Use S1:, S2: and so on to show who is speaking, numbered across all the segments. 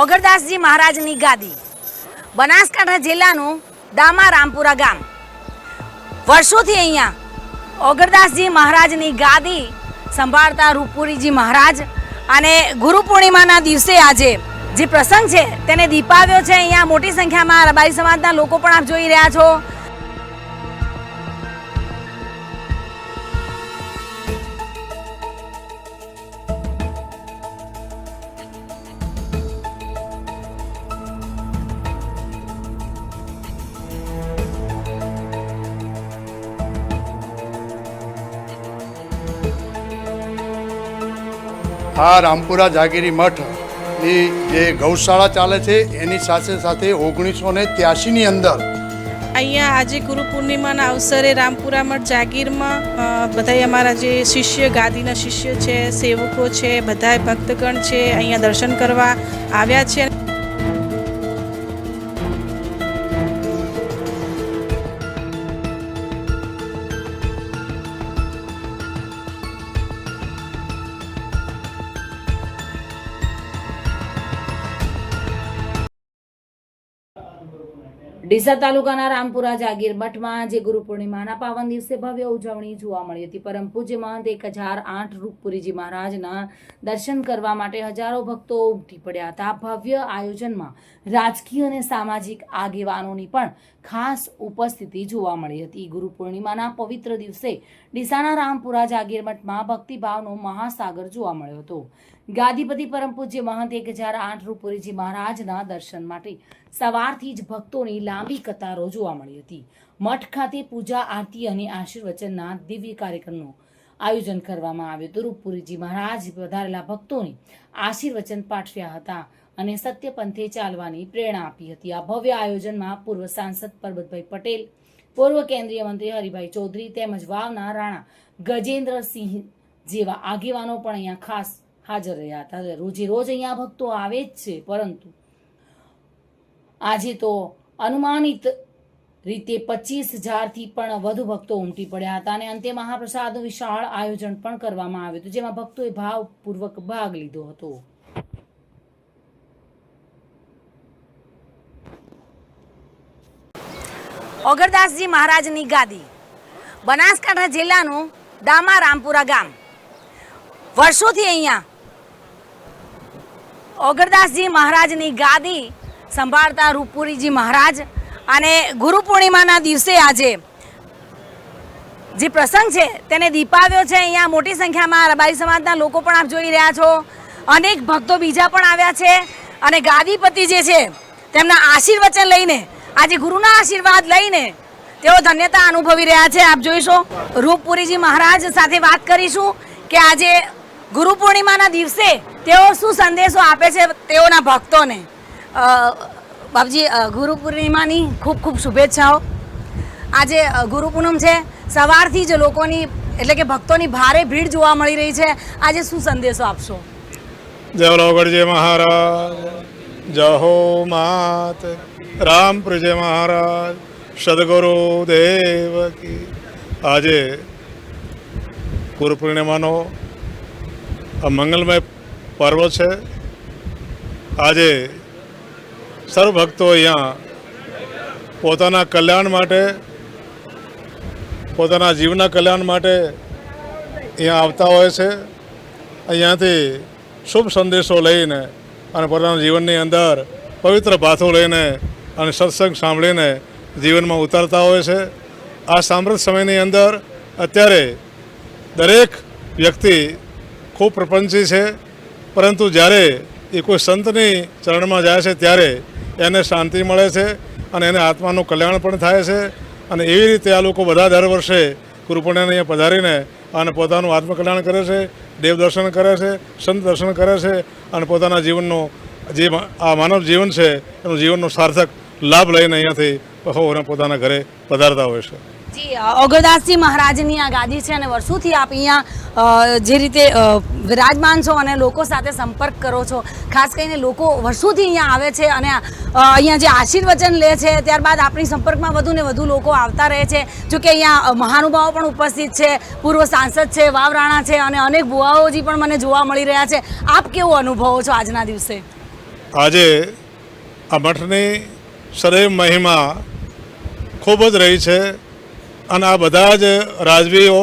S1: ઓગરદાસજી મહારાજની ગાદી. બનાસકાંઠા જિલ્લાનું દામા રામપુરા ગામ. વર્ષોથી અહીંયા ઓગરદાસજી મહારાજની ગાદી સંભાળતા રૂપપુરીજી મહારાજ અને ગુરુ પૂર્ણિમાના દિવસે આજે જે પ્રસંગ છે, તેને દીપાવ્યો છે. અહીંયા મોટી સંખ્યામાં રબારી સમાજના લોકો પણ આપ જોઈ રહ્યા છો.
S2: આ રામપુરા જાગીરી મઠ એ જે ગૌશાળા ચાલે છે, એની સાથે સાથે ઓગણીસો ને ત્યાસીની અંદર
S3: અહીંયા આજે ગુરુ પૂર્ણિમાના અવસરે રામપુરા મઠ જાગીરમાં બધા અમારા જે શિષ્ય, ગાદીના શિષ્ય છે, સેવકો છે, બધાય ભક્તગણ છે, અહીંયા દર્શન કરવા આવ્યા છે.
S1: ડીસા તાલુકાના રામપુરા જાગીર મઠમાં જે ગુરુ પૂર્ણિમાના પાવન દિવસે ભવ્ય ઉજવણી જોવા મળી હતી. પરમ પૂજ્ય મહંત એક હજાર આઠ રૂપપુરીજી મહારાજના દર્શન કરવા માટે હજારો ભક્તો ઉમટી પડ્યા હતા. ભવ્ય આયોજનમાં રાજકીય અને સામાજિક આગેવાનોની પણ ખાસ ઉપસ્થિતિ જોવા મળી હતી. ગુરુ પૂર્ણિમાના પવિત્ર દિવસે ડીસાના રામપુરા જાગીર મઠમાં ભક્તિભાવનો મહાસાગર જોવા મળ્યો હતો. ગાદીપતિ પરમ પૂજ્ય મહંત એક હજાર આઠ રૂપુરીજી મહારાજના દર્શન માટે સવારથી જ ભક્તોની લાંબી કતારો જોવા મળી હતી. મઠ ખાતે પૂજા, આરતી અને આશીર્વચનના દિવ્ય કાર્યક્રમનું આયોજન કરવામાં આવ્યું હતું. રૂપપુરીજી મહારાજ વધારેલા ભક્તોને આશીર્વચન પાઠવ્યા હતા અને સત્યપંથે ચાલવાની પ્રેરણા આપી હતી. આ ભવ્ય આયોજનમાં પૂર્વ સાંસદ પરબતભાઈ પટેલ, પૂર્વ કેન્દ્રીય મંત્રી હરિભાઈ ચૌધરી તેમજ વાવના રાણા ગજેન્દ્રસિંહ જેવા આગેવાનો પણ અહીંયા ખાસ હાજર રહ્યા હતા. રોજે રોજ અહીંયા ભક્તો આવે જ છે, પરંતુ આજે તો અનુમાનિત રીતે પચીસ હજારથી પણ વધુ ભક્તો ઉમટી પડ્યા હતા અને અંતે મહાપ્રસાદનું વિશાળ આયોજન પણ કરવામાં આવ્યું હતું, જેમાં ભક્તોએ ભાવપૂર્વક ભાગ લીધો હતો. ઓગરદાસજી મહારાજની ગાદી, બનાસકાંઠા જિલ્લાનું દામા રામપુરા ગામ. વર્ષોથી અહીંયા ઓગરદાસજી મહારાજની ગાદી સંભાળતા રૂપપુરીજી મહારાજ અને ગુરુ પૂર્ણિમાના દિવસે આજે જે પ્રસંગ છે તેને દીપાવ્યો છે. અહીંયા મોટી સંખ્યામાં રબારી સમાજના લોકો પણ આપ જોઈ રહ્યા છો. અનેક ભક્તો બીજા પણ આવ્યા છે અને ગાદીપતિ જે છે તેમના આશીર્વચન લઈને, આજે ગુરુના આશીર્વાદ લઈને તેઓ ધન્યતા અનુભવી રહ્યા છે. આપ જોઈશો રૂપપુરીજી મહારાજ સાથે વાત કરીશું કે આજે ગુરુ પૂર્ણિમાના દિવસે તેઓ શું સંદેશો આપે છે તેઓના ભક્તોને? બાપજી ગુરુ પૂર્ણિમાની ખૂબ ખૂબ શુભેચ્છાઓ. આજે ગુરુ પૂનમ છે. સવારથી જ લોકોની, એટલે કે ભક્તોની ભારે ભીડ જોવા મળી રહી છે. આજે શું સંદેશો આપશો?
S4: જય લવગઢજી મહારાજ. જય હો માત. રામ પ્રજય મહારાજ. સદગુરુ દેવ આજે ગુરુ પૂર્ણિમાનો આ મંગલમય પર્વ છે. આજે સર્વ ભક્તો અહીંયા પોતાના કલ્યાણ માટે, પોતાના જીવના કલ્યાણ માટે અહીંયા આવતા હોય છે. અહીંયાથી શુભ સંદેશો લઈને અને પોતાના જીવનની અંદર પવિત્ર પાથો લઈને અને સત્સંગ સાંભળીને જીવનમાં ઉતારતા હોય છે. આ સાંપ્રત સમયની અંદર અત્યારે દરેક વ્યક્તિ ખૂબ પ્રપંચી છે. પરંતુ જ્યારે એ કોઈ સંતની ચરણમાં જાય છે ત્યારે એને શાંતિ મળે છે અને એને આત્માનું કલ્યાણ પણ થાય છે. અને એવી રીતે આ લોકો બધા દર વર્ષે કૃપણને અહીંયા પધારીને અને પોતાનું આત્મકલ્યાણ કરે છે દેવ દર્શન કરે છે સંત દર્શન કરે છે અને પોતાના જીવનનો જે આ માનવ જીવન છે એનું જીવનનો સાર્થક લાભ લઈને અહીંયાથી હોને પોતાના ઘરે પધારતા હોય છે.
S1: જી અ, ઓગરદાસજી મહારાજની આ ગાદી છે અને વર્ષોથી આપ અહીંયા જે રીતે વિરાજમાન છો અને લોકો સાથે સંપર્ક કરો છો. ખાસ કરીને લોકો વર્ષોથી અહીંયા આવે છે અને અહીંયા જે આશીર્વચન લે છે, ત્યારબાદ આપણી સંપર્કમાં વધુ ને વધુ લોકો આવતા રહે છે. જોકે અહીંયા મહાનુભાવો પણ ઉપસ્થિત છે, પૂર્વ સાંસદ છે વાવરાણા છે અને અનેક ભુવાઓજી પણ મને જોવા મળી રહ્યા છે. આપ કેવો અનુભવો છો આજના દિવસે?
S4: આજે આ મઠની સદૈવ મહિમા ખૂબ જ રહી છે અને આ બધા જ રાજવીઓ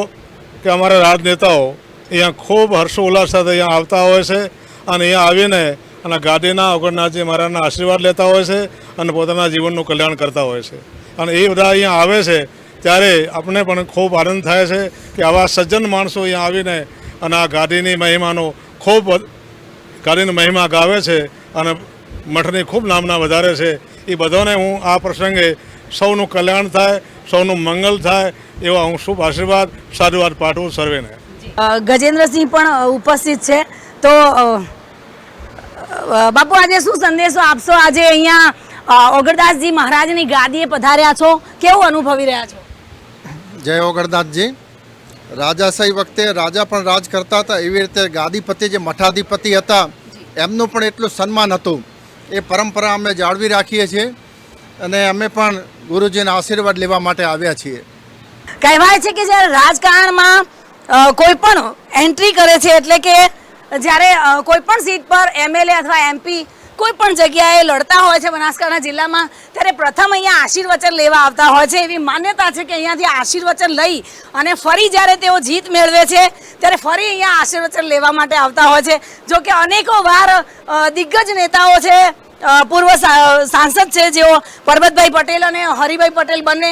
S4: કે અમારા રાજનેતાઓ અહીંયા ખૂબ હર્ષોલ્લાસ સાથે અહીંયા આવતા હોય છે અને અહીંયા આવીને અને ગાદીના અગરનાથજી મહારાજના આશીર્વાદ લેતા હોય છે અને પોતાના જીવનનું કલ્યાણ કરતા હોય છે. અને એ બધા અહીંયા આવે છે ત્યારે આપણે પણ ખૂબ આનંદ થાય છે કે આવા સજ્જન માણસો અહીંયા આવીને અને આ ગાદીની મહિમાનો ખૂબ ગાદીની મહિમા ગાવે છે અને મઠની ખૂબ નામના વધારે છે. એ બધાને હું આ પ્રસંગે સૌનું કલ્યાણ થાય સૌનું મંગલ થાય એવા હું શુભ આશીર્વાદ સાધુવાદ પાઠવું સર્વેને.
S1: ગજેન્દ્રસિંહ પણ ઉપસ્થિત છે. તો બાપુ આજે શું સંદેશો આપશો? આજે અહીંયા અ, ઓગરદાસજી મહારાજની ગાદીએ પધાર્યા છો. કેવું અનુભવી રહ્યા છો?
S5: જય ઓગણનાથજી રાજાશાહી વખતે રાજા પણ રાજ કરતા હતા. એવી રીતે ગાદીપતિ જે મઠાધિપતિ હતા એમનું પણ એટલું સન્માન હતું. એ પરંપરા અમે જાળવી રાખીએ છીએ. અને અમે પણ ગુરુજીના આશીર્વાદ લેવા માટે આવ્યા છીએ.
S1: કહેવાય છે કે જ્યારે રાજકારણમાં કોઈ પણ એન્ટ્રી કરે છે, એટલે કે જ્યારે કોઈ પણ સીટ પર એમએલએ અથવા એમપી કોઈ પણ જગ્યાએ લડતા હોય છે બનાસકાંઠા જિલ્લામાં, ત્યારે પ્રથમ અહીંયા આશીર્વચન લેવા આવતા હોય છે. એવી માન્યતા છે કે અહીંયાથી આશીર્વચન લઈ અને ફરી જ્યારે તેઓ જીત મેળવે છે, ત્યારે ફરી અહીંયા આશીર્વચન લેવા માટે આવતા હોય છે. જો કે અનેકો વાર દિગ્ગજ નેતાઓ છે પૂર્વ સાંસદ છે જેઓ પરબતભાઈ પટેલ અને હરિભાઈ પટેલ બંને.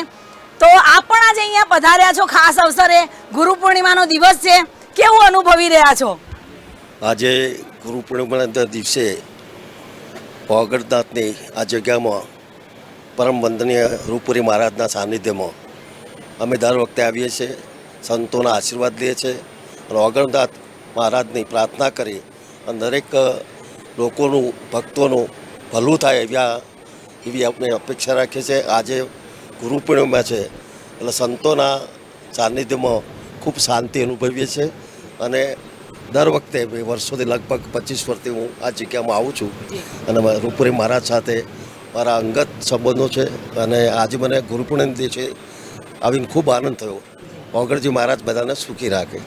S1: તો આપ પણ આજે અહીંયા પધાર્યા છો ખાસ અવસરે. ગુરુ પૂર્ણિમાનો દિવસ છે. કેવું અનુભવી રહ્યા છો?
S6: આજે ગુરુ પૂર્ણિમાના દિવસે ઓગણનાથની આ જગ્યામાં પરમ વંદનીય રૂપુરી મહારાજના સાનિધ્યમાં અમે દર વખતે આવીએ છીએ, સંતોના આશીર્વાદ લઈએ છીએ અને ઓગણનાથ મહારાજની પ્રાર્થના કરી અને દરેક લોકોનું, ભક્તોનું ભલું થાય એવા એવી આપણે અપેક્ષા રાખીએ છીએ. આજે ગુરુ પૂર્ણિમા છે એટલે સંતોના સાનિધ્યમાં ખૂબ શાંતિ અનુભવીએ છીએ. અને દર વખતે વર્ષોથી લગભગ પચીસ વર્ષથી હું આ જગ્યામાં આવું છું. અને રૂપુરી મહારાજ સાથે મારા અંગત સંબંધો છે. અને આજે મને ગુરુ દે છે આવીને ખૂબ આનંદ થયો. ઓગળજી મહારાજ બધાને સુખી રાખે.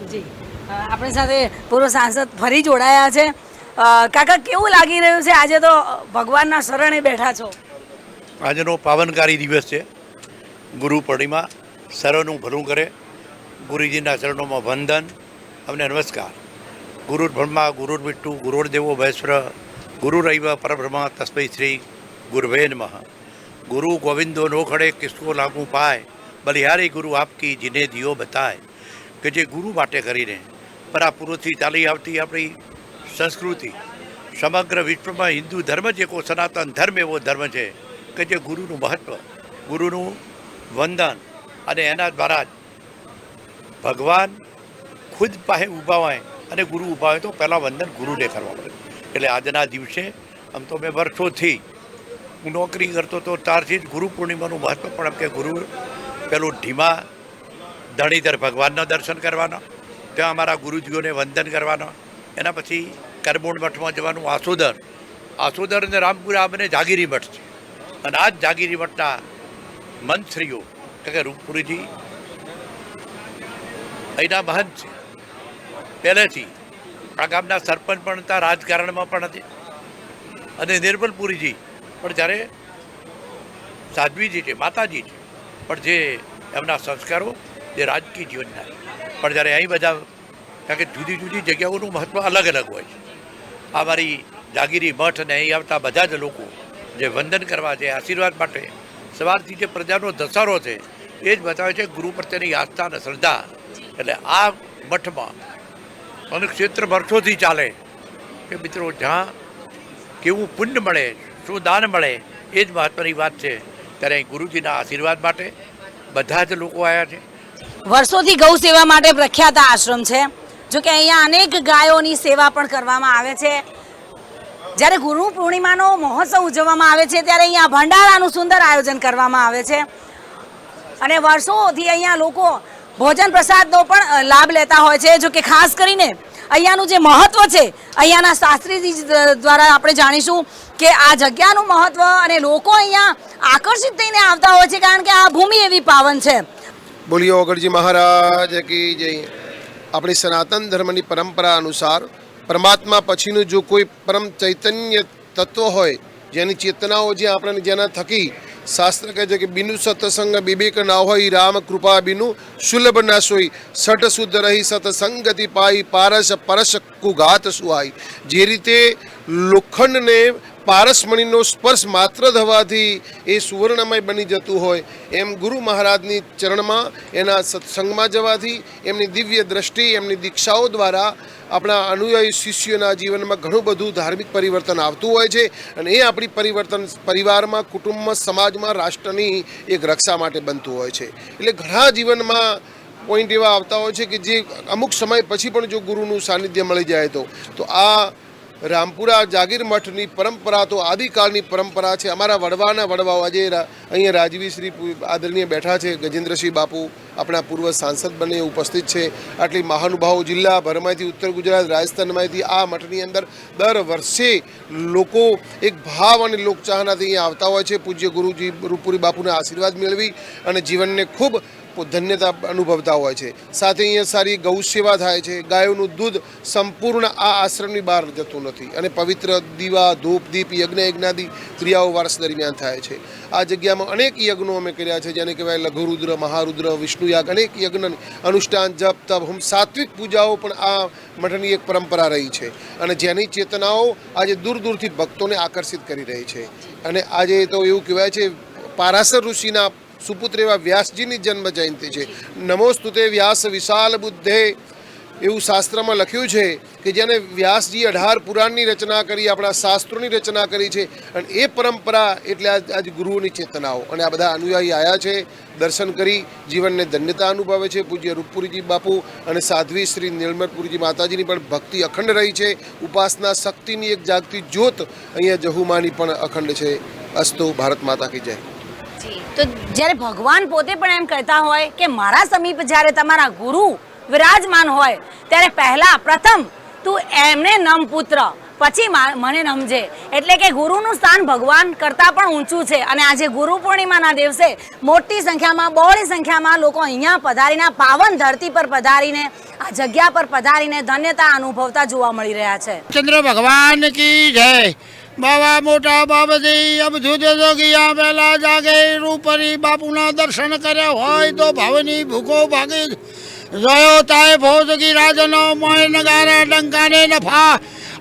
S1: આપણી સાથે પૂર્વ સાંસદ ફરી જોડાયા છે. કાકા, કેવું લાગી રહ્યું છે? આજે તો ભગવાનના શરણે બેઠા છો.
S7: આજનો પાવનકારી દિવસ છે. ગુરુ પૂર્ણિમા સર્વનું ભલું કરે. ગુરુજીના ચરણોમાં વંદન અને નમસ્કાર. ગુરુ બ્રહ્મા ગુરુર વિઠ્ઠુ ગુરુર દેવો ભૈશ્વર ગુરુ રૈવ પરબ્રહ્મા, તસ્મૈ શ્રી ગુરુવે નમઃ. ગુરુ ગોવિંદો નો ખડે કિસકો લાગુ પાય. બલિહારી ગુરુ આપકી જીને દિયો બતાય. કે જે ગુરુ માટે કરીને પરાપુરુષથી ચાલી આવતી આપણી સંસ્કૃતિ. સમગ્ર વિશ્વમાં હિન્દુ ધર્મ જ એકો સનાતન ધર્મ એવો ધર્મ છે કે જે ગુરુનું મહત્ત્વ ગુરુનું વંદન અને એના દ્વારા જ ભગવાન ખુદ પાસે ઊભા હોય અને ગુરુ ઊભા હોય તો પહેલાં વંદન ગુરુને કરવા પડે. એટલે આજના દિવસે આમ તો મેં વર્ષોથી હું નોકરી કરતો તો ત્યારથી જ ગુરુ પૂર્ણિમાનું મહત્ત્વ પણ એમ કે ગુરુ પેલું ઢીમા ધણીધર ભગવાનના દર્શન કરવાના, ત્યાં અમારા ગુરુજીઓને વંદન કરવાના, એના પછી કરમોણ મઠમાં જવાનું આસોદર. આસોદર અને રામપુરા બંને જાગીરી મઠ છે. અને આ જ જાગીરી મઠના મંત્રીઓ, કે રૂપપુરીજી, અહીંના મહંત છે. પહેલેથી આ ગામના સરપંચ પણ હતા, રાજકારણમાં પણ હતી. અને નિર્મલપુરીજી પણ જ્યારે સાધ્વીજી છે, માતાજી છે, પણ જે એમના સંસ્કારો, જે રાજકીય જીવનના. પણ જ્યારે અહીં બધા, કારણ કે જુદી જુદી જગ્યાઓનું મહત્ત્વ અલગ અલગ હોય છે. આ મારી જાગીરી મઠ અને અહીં આવતા બધા જ લોકો જે વંદન કરવા છે આશીર્વાદ માટે સવારથી જે પ્રજાનો ધસારો છે, એ જ બતાવે છે ગુરુ પ્રત્યેની આસ્થા અને શ્રદ્ધા. એટલે આ મઠમાં અને ક્ષેત્ર વર્ષોથી ચાલે. કે મિત્રો જ્યાં કેવું પુણ્ય મળે, શું દાન મળે, એ જ મહત્ત્વની વાત છે. ત્યારે ગુરુજીના આશીર્વાદ માટે બધા જ લોકો આવ્યા છે.
S1: વર્ષોથી ગૌ સેવા માટે પ્રખ્યાત આશ્રમ છે. જો કે અહીંયા અનેક ગાયોની સેવા પણ કરવામાં આવે છે. જ્યારે ગુરુ પૂર્ણિમાનો મહોત્સવ ઉજવવામાં આવે છે, ત્યારે અહીંયા ભંડારાનું સુંદર આયોજન કરવામાં આવે છે. અને વર્ષોથી અહીંયા લોકો ભોજન પ્રસાદનો પણ લાભ લેતા હોય છે. જો કે ખાસ કરીને અહીંયાનું જે મહત્ત્વ છે, અહીંયાના શાસ્ત્રીજી દ્વારા આપણે જાણીશું કે આ જગ્યાનું મહત્ત્વ અને લોકો અહીંયા આકર્ષિત થઈને આવતા હોય છે, કારણ કે આ ભૂમિ એવી પાવન છે.
S8: બોલીઓ ઓગળજી મહારાજ કી જય. આપણી સનાતન ધર્મની પરંપરા અનુસાર, પરમાત્મા પછીનું જો કોઈ પરમ ચૈતન્ય તત્વ હોય, જેની ચેતનાઓ જે આપણને જેના થકી શાસ્ત્ર કહે છે કે બિનુ સત્સંગ વિવેક ના હોય રામ કૃપા બિનુ સુલભ ના સોઈ સઠ શુદ્ધ રહી સતસંગતિ પાઈ પારસ પરસ કુઘાત સુહાઈ. જે રીતે લોખંડને પારસમણીનો સ્પર્શ માત્ર થવાથી એ સુવર્ણમય બની જતું હોય એમ ગુરુ મહારાજની ચરણમાં એના સત્સંગમાં જવાથી એમની દિવ્ય દ્રષ્ટિ, એમની દીક્ષાઓ દ્વારા આપણા અનુયાયી શિષ્યોના જીવનમાં ઘણું બધું ધાર્મિક પરિવર્તન આવતું હોય છે અને એ આપણી પરિવર્તન પરિવારમાં, કુટુંબમાં, સમાજમાં, રાષ્ટ્રની એક રક્ષા માટે બનતું હોય છે. એટલે ઘણા જીવનમાં પોઈન્ટ એવા આવતા હોય છે કે જે અમુક સમય પછી પણ જો ગુરુનું સાનિધ્ય મળી જાય તો. તો આ રામપુરા જાગીર મઠની પરંપરા તો આદિકાળની પરંપરા છે. અમારા વડવાના વડવાઓ આજે અહીંયા રાજવી શ્રી આદરણીય બેઠા છે. ગજેન્દ્રસિંહ બાપુ આપણા પૂર્વ સાંસદ બને ઉપસ્થિત છે. આટલી મહાનુભાવો જિલ્લાભરમાંથી ઉત્તર ગુજરાત રાજસ્થાનમાંથી આ મઠની અંદર દર વર્ષે લોકો એક ભાવ અને લોકચાહનાથી અહીંયા આવતા હોય છે. પૂજ્ય ગુરુજી રૂપુરી બાપુના આશીર્વાદ મેળવી અને જીવનને ખૂબ ધન્યતા અનુભવતા હોય છે. સાથે અહીંયા સારી ગૌ સેવા થાય છે. ગાયોનું દૂધ સંપૂર્ણ આ આશ્રમની બહાર જતું નથી અને પવિત્ર દીવા, ધૂપ, દીપ, યજ્ઞ, યજ્ઞાદિ ક્રિયાઓ વર્ષ દરમિયાન થાય છે. આ જગ્યામાં અનેક યજ્ઞો અમે કર્યા છે, જેને કહેવાય લઘુરુદ્ર, મહારુદ્ર, વિષ્ણુ યાગ અનેક યજ્ઞ અનુષ્ઠાન, જપ, તપ, હમ, સાત્વિક પૂજાઓ પણ આ મઠની એક પરંપરા રહી છે. અને જેની ચેતનાઓ આજે દૂર દૂરથી ભક્તોને આકર્ષિત કરી રહી છે. અને આજે તો એવું કહેવાય છે, પારાસર ઋષિના સુપુત્ર એવા વ્યાસજીની જન્મ જયંતિ છે. નમોસ્તુતે વ્યાસ વિશાલ બુદ્ધે. એવું શાસ્ત્રમાં લખ્યું છે કે જેને વ્યાસજી અઢાર પુરાણની રચના કરી, આપણા શાસ્ત્રોની રચના કરી છે અને એ પરંપરા એટલે આજ આજ ગુરુઓની ચેતનાઓ. અને આ બધા અનુયાયી આવ્યા છે, દર્શન કરી, જીવનને ધન્યતા અનુભવે છે પૂજ્ય રૂપપુરીજી બાપુ અને સાધ્વી શ્રી નિર્મલપુરીજી માતાજીની પણ ભક્તિ અખંડ રહી છે. ઉપાસના શક્તિની એક જાગતી જ્યોત અહીંયા જહુમાની પણ અખંડ છે. અસ્તુ, ભારત માતા કી જય.
S1: તો જ્યારે ભગવાન પોતે પણ એમ કહેતા હોય કે મારા સમીપ જ્યારે તમારા ગુરુ વિરાજમાન હોય, ત્યારે પહેલા પ્રથમ તું એમને નમ પુત્ર, પછી મને નમજે. એટલે કે ગુરુનું સ્થાન ભગવાન કરતાં પણ ઊંચું છે. અને આજે ગુરુ પૂર્ણિમાના દિવસે મોટી સંખ્યામાં, બહોળી સંખ્યામાં લોકો અહીંયા પધારીને પાવન ધરતી પર પધારીને, આ જગ્યા પર પધારીને ધન્યતા અનુભવતા જોવા મળી રહ્યા છે.
S9: ચંદ્ર ભગવાન કી જય? બાવા મોટા બાબજી અબ જુદે જોગિયા પહેલા જાગે, રૂપરી બાપુના દર્શન કર્યા હોય તો ભાવની ભૂખો ભાગી જોયો તાય ભોજગી રાજનો મોય નગારા ડંકાને નફા.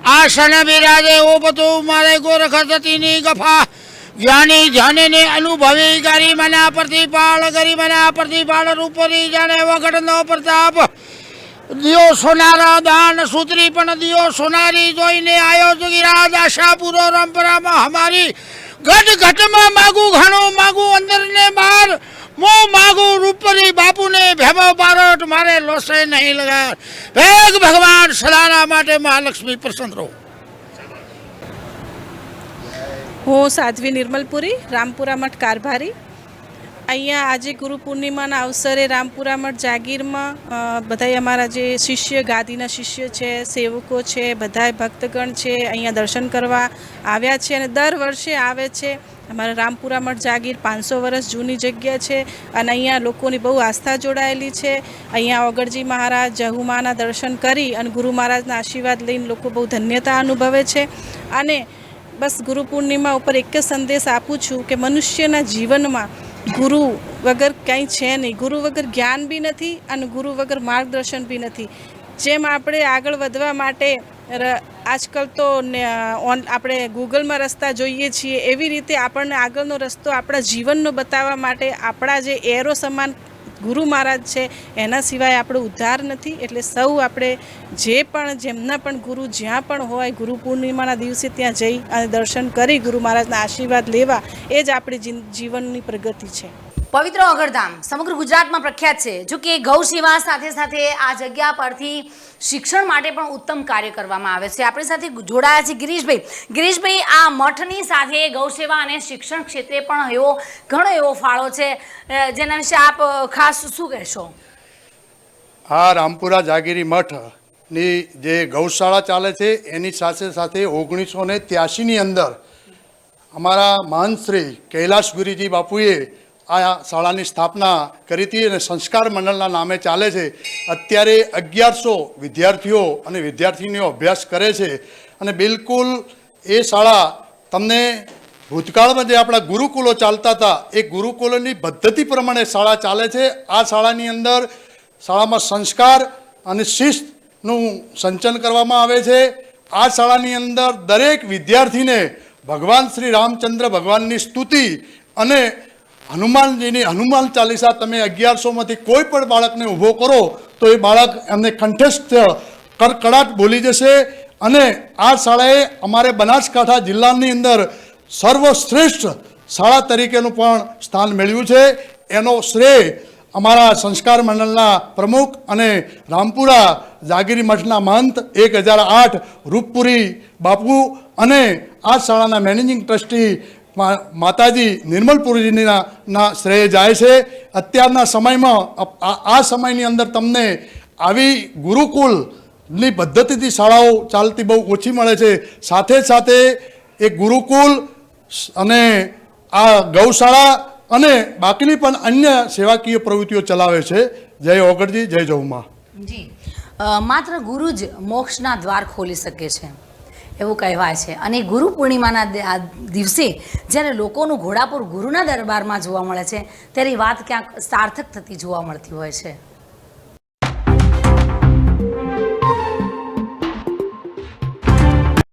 S9: આસન બિરાજે ઓ બધું મારે ગોરખ સતીની ગફા. જ્ઞાની જાને અનુભવી ગરી મના પ્રતિપાળ ગરી મના પ્રતિપાળ રૂપરી જાણે વગડનો પ્રતાપ. દિયો સોનારા દાન સુતરી પણ દિયો સોનારી જોઈને આયો જોગીરાજ આશા પૂરો રંપરામાં હમારી. ઘટ ઘટમાં માગું ઘણો, માગું અંદર ને બહાર મો માગું રૂપરી બાપુને ભેમો બારોટ, મારે લોસે નહીં લગા ભેગ ભગવાન સદાના માટે મહાલક્ષ્મી પ્રસન્ન રહો.
S3: હું સાધ્વી નિર્મલપુરી, રામપુરા મઠ કારભારી. અહીંયા આજે ગુરુ પૂર્ણિમાના અવસરે રામપુરા મઠ જાગીરમાં બધા અમારા જે શિષ્ય, ગાદીના શિષ્ય છે, સેવકો છે બધાય ભક્તગણ છે, અહીંયા દર્શન કરવા આવ્યા છે અને દર વર્ષે આવે છે. અમારા રામપુરા મઠ જાગીર પાંચસો વર્ષ જૂની જગ્યા છે અને અહીંયા લોકોની બહુ આસ્થા જોડાયેલી છે. અહીંયા ઓગળજી મહારાજ જહુમાના દર્શન કરી અને ગુરુ મહારાજના આશીર્વાદ લઈને લોકો બહુ ધન્યતા અનુભવે છે. અને બસ ગુરુ પૂર્ણિમા ઉપર એક જ સંદેશ આપું છું કે મનુષ્યના જીવનમાં ગુરુ વગર કંઈ છે નહીં. ગુરુ વગર જ્ઞાન બી નથી અને ગુરુ વગર માર્ગદર્શન બી નથી. જેમ આપણે આગળ વધવા માટે આજકાલ તો ઓન, આપણે ગૂગલમાં રસ્તા જોઈએ છીએ, એવી રીતે આપણને આગળનો રસ્તો આપણા જીવનનો બતાવવા માટે આપણા જે એરો સમાન ગુરુ મહારાજ છે, એના સિવાય આપણો ઉદ્ધાર નથી. એટલે સૌ આપણે જે પણ, જેમના પણ ગુરુ જ્યાં પણ હોય, ગુરુ પૂર્ણિમાના દિવસે ત્યાં જઈ અને દર્શન કરી ગુરુ મહારાજના આશીર્વાદ લેવા, એ જ આપણી જીવનની પ્રગતિ છે.
S1: પવિત્ર અગરધામ સમગ્ર ગુજરાતમાં પ્રખ્યાત છે. જો કે ગૌ સેવા સાથે સાથે આ જગ્યા પરથી શિક્ષણ માટે પણ ઉત્તમ કાર્ય કરવામાં આવે છે. આપણી સાથે જોડાયા છે ગિરીશભાઈ. ગિરીશભાઈ, આ મઠની સાથે ગૌ સેવા અને શિક્ષણ ક્ષેત્રે પણ એવો ઘણો એવો ફાળો છે. જેના વિશે આપ ખાસ શું કહેશો?
S2: આ રામપુરા જાગીરી મઠની જે ગૌશાળા ચાલે છે, એની સાથે સાથે ઓગણીસો ને ત્યાસીની અંદર અમારા મહાન શ્રી કૈલાસગુરીજી બાપુએ આ શાળાની સ્થાપના કરી હતી અને સંસ્કાર મંડળના નામે ચાલે છે. અત્યારે અગિયારસો વિદ્યાર્થીઓ અને વિદ્યાર્થીનીઓ અભ્યાસ કરે છે અને બિલકુલ એ શાળા તમને ભૂતકાળમાં જે આપણા ગુરુકુલો ચાલતા હતા, એ ગુરુકુલોની પદ્ધતિ પ્રમાણે શાળા ચાલે છે. આ શાળાની અંદર શાળામાં સંસ્કાર અને શિસ્તનું સંચન કરવામાં આવે છે. આ શાળાની અંદર દરેક વિદ્યાર્થીને ભગવાન શ્રી રામચંદ્ર ભગવાનની સ્તુતિ અને હનુમાનજીની હનુમાન ચાલીસા તમે અગિયારસોમાંથી કોઈ પણ બાળકને ઊભો કરો, તો એ બાળક એમને કંઠસ્થ કડકડાટ બોલી જશે અને આ શાળાએ અમારે બનાસકાંઠા જિલ્લાની અંદર સર્વશ્રેષ્ઠ શાળા તરીકેનું પણ સ્થાન મેળવ્યું છે. એનો શ્રેય અમારા સંસ્કાર મંડળના પ્રમુખ અને રામપુરા જાગીરી મઠના મહંત એક હજાર આઠ રૂપપુરી બાપુ અને આ શાળાના મેનેજિંગ ટ્રસ્ટી માતાજી નિર્મલપુરીજીના ના શ્રેય જાય છે. અત્યારના સમયમાં આ સમયની અંદર તમને આવી ગુરુકુલની પદ્ધતિથી શાળાઓ ચાલતી બહુ ઓછી મળે છે. સાથે સાથે એ ગુરુકુલ અને આ ગૌશાળા અને બાકીની પણ અન્ય સેવાકીય પ્રવૃત્તિઓ ચલાવે છે. જય ઓગળજી જય જૌમાં
S1: જી. માત્ર ગુરુ જ મોક્ષના દ્વાર ખોલી શકે છે. એવું કહેવાય છે. અને ગુરુ પૂર્ણિમાના દિવસે જ્યારે લોકોનું ઘોડાપુર ગુરુના દરબારમાં જોવા મળે છે, ત્યારે વાત ક્યાંક સાર્થક થતી જોવા મળતી હોય છે.